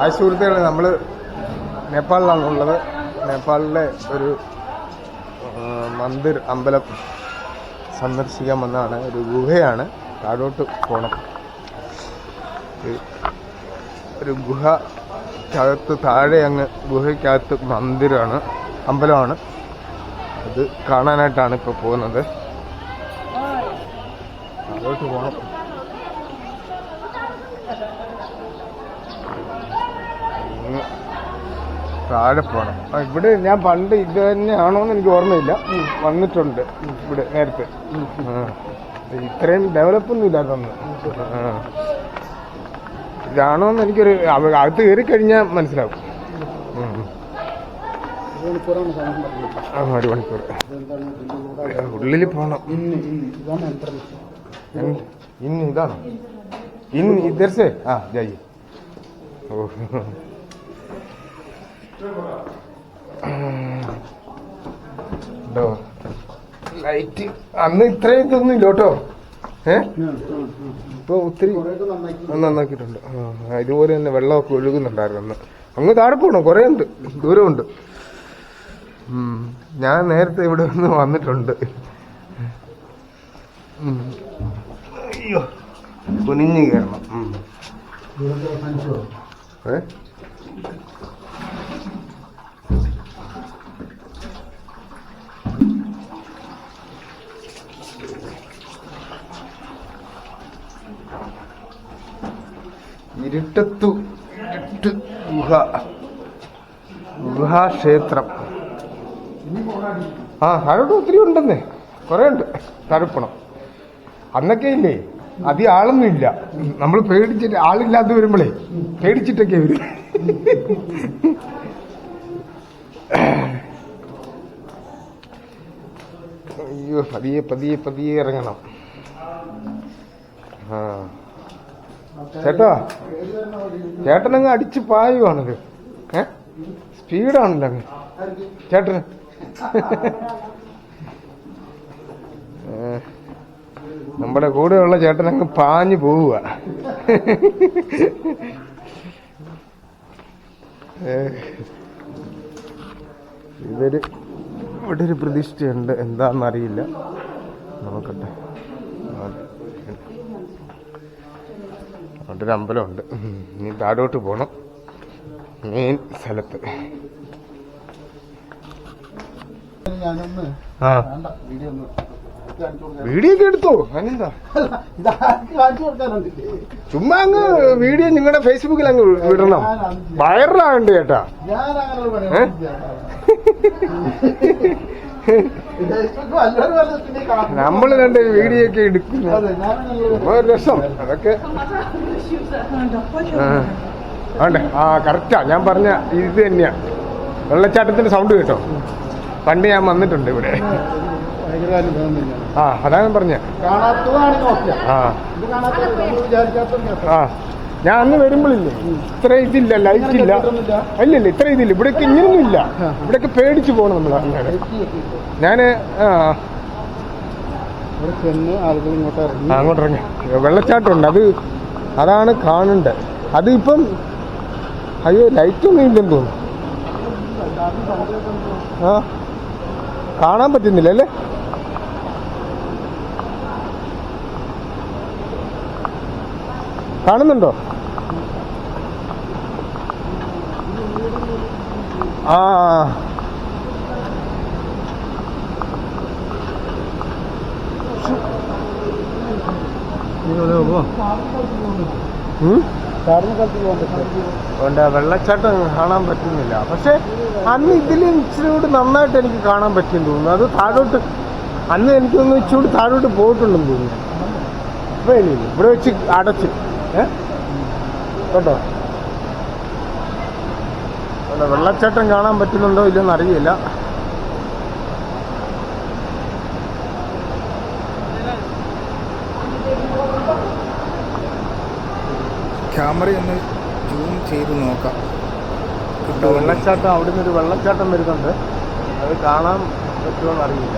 ആ സുഹൃത്തുക്കളെ നമ്മൾ നേപ്പാളിലാണ് ഉള്ളത്. നേപ്പാളിലെ ഒരു മന്ദിർ അമ്പലം സന്ദർശിക്കാൻ വന്നതാണ്. ഒരു ഗുഹയാണ്. താഴോട്ട് പോകണം ഒരു- ഗുഹ ഗുഹക്കകത്ത് താഴെ അങ്ങ് ഗുഹയ്ക്കകത്ത് മന്ദിരമാണ് അമ്പലമാണ്. അത് കാണാനായിട്ടാണ് ഇപ്പോൾ പോകുന്നത്. താഴോട്ട് പോകണം താഴെ പോകണം ഇവിടെ ഞാൻ പണ്ട് ഇത് തന്നെയാണോന്ന് എനിക്ക് ഓർമ്മയില്ല. വന്നിട്ടുണ്ട്. ഇവിടെ നേരത്തെ. ഇത്രയും ഡെവലപ്പ് ഒന്നും. ഇല്ലാത്തന്ന് ഇതാണോന്ന് എനിക്കൊരു അകത്ത് കയറി കഴിഞ്ഞാൽ മനസ്സിലാവും. ഒരു മണിക്കൂർ. ഉള്ളിൽ പോകണം ഇന്ന് ഇതാണ് ഇന്ന് ഇതേ ആ ജായി ഓ ഉണ്ടോ ലൈറ്റ് അന്ന് ഇത്രയും ഇതൊന്നും ഇല്ല കേട്ടോ. ഏ? ഇപ്പൊ ഒത്തിരി ആ ഇതുപോലെ തന്നെ വെള്ളമൊക്കെ ഒഴുകുന്നുണ്ടായിരുന്നു അന്ന്. അങ്ങ് താഴെ പോകണം കുറേ ഉണ്ട്. ദൂരമുണ്ട്. ഞാൻ നേരത്തെ ഇവിടെ നിന്ന് വന്നിട്ടുണ്ട്. അയ്യോ. കുനിഞ്ഞു കയറണം. ഏ? ഇരുട്ടത്തു ഇരുട്ട് ഗുഹ. ഗുഹാക്ഷേത്രം. ആ താഴോട്ട് ഒത്തിരി ഉണ്ടെന്നേ. കുറേ ഉണ്ട്. തഴുപ്പണം അന്നൊക്കെ ഇല്ലേ? അധികം ആളൊന്നും ഇല്ല. നമ്മൾ പേടിച്ചിട്ട് ആളില്ലാതെ വരുമ്പോഴേ പേടിച്ചിട്ടൊക്കെ വരും. അയ്യോ പതിയെ പതിയെ പതിയെ ഇറങ്ങണം. ചേട്ടാ ചേട്ടനങ്ങ് അടിച്ച് പായുവാണല്ലോ. ഏ? സ്പീഡാണല്ലോ അങ്ങ്. ചേട്ടന്. നമ്മുടെ കൂടെയുള്ള ചേട്ടൻ അങ്ങ് പാഞ്ഞു പോവുക. ഇതൊരു ഇവിടെ ഒരു പ്രതിഷ്ഠയുണ്ട്. എന്താണെന്നറിയില്ല നോക്കട്ടെ. അവിടെ ഒരു അമ്പലമുണ്ട്. ഇനി താഴോട്ട് പോകണം മെയിൻ സ്ഥലത്ത്. ആ. വീഡിയോ ഒക്കെ എടുത്തോ? അതിനെന്താ ചുമ്മാ അങ്ങ് വീഡിയോ നിങ്ങളുടെ ഫേസ്ബുക്കിൽ അങ്ങ് വിടണം. വൈറലാകണ്ട ചേട്ടാ നമ്മൾ രണ്ട് വീഡിയോ ഒക്കെ എടുക്കുന്നു ഒരു- രസം. അതൊക്കെ. ആണ്ടെ? ആ കറക്റ്റാ ഞാൻ പറഞ്ഞ ഇത് തന്നെയാ. വെള്ളച്ചാട്ടത്തിന്റെ സൗണ്ട് കേട്ടോ? പണ്ട് ഞാൻ വന്നിട്ടുണ്ട് ഇവിടെ. ആ അതാ ഞാൻ പറഞ്ഞ ആ. ഞാൻ അന്ന് വരുമ്പോഴില്ലേ ഇത്ര ഇതില്ല ലൈറ്റ് ഇല്ല. ഇല്ല ഇല്ല ഇത്ര ഇതില്ല. ഇവിടേക്ക് ഇങ്ങനൊന്നും ഇല്ല ഇവിടേക്ക് പേടിച്ചു പോകണം നമ്മൾ അങ്ങനെ ഞാൻ ഇറങ്ങി. അങ്ങോട്ട് ഇറങ്ങി. വെള്ളച്ചാട്ടമുണ്ട്. അത് അതാണ് കാണണ്ടത് അത് ഇപ്പം അയ്യോ ലൈറ്റൊന്നും ഇല്ലെന്ന് തോന്നുന്നു. ആ. കാണാൻ പറ്റുന്നില്ല അല്ലേ? കാണുന്നുണ്ടോ? ആ പറ്റും വെള്ളച്ചാട്ടം കാണാൻ പറ്റുന്നില്ല. പക്ഷെ അന്ന് ഇതിലും കൂടി നന്നായിട്ട് എനിക്ക് കാണാൻ പറ്റിയെന്ന് തോന്നുന്നു. അത് താഴോട്ട് അന്ന് എനിക്ക് തോന്നുന്നു ഇച്ചിരി കൂടി താഴോട്ട് പോയിട്ടുണ്ടെന്ന് തോന്നുന്നു. ഇവിടെ വെച്ച് അടച്ച്. കേട്ടോ അല്ല വെള്ളച്ചാട്ടം കാണാൻ പറ്റുന്നുണ്ടോ ഇല്ലെന്ന് അറിയില്ല. ക്യാമറ ഒന്ന് ജൂം ചെയ്ത് നോക്കാം. വെള്ളച്ചാട്ടം അവിടുന്ന് ഒരു വെള്ളച്ചാട്ടം വരുന്നുണ്ട്. അത് കാണാൻ പറ്റുമോ അറിയില്ല.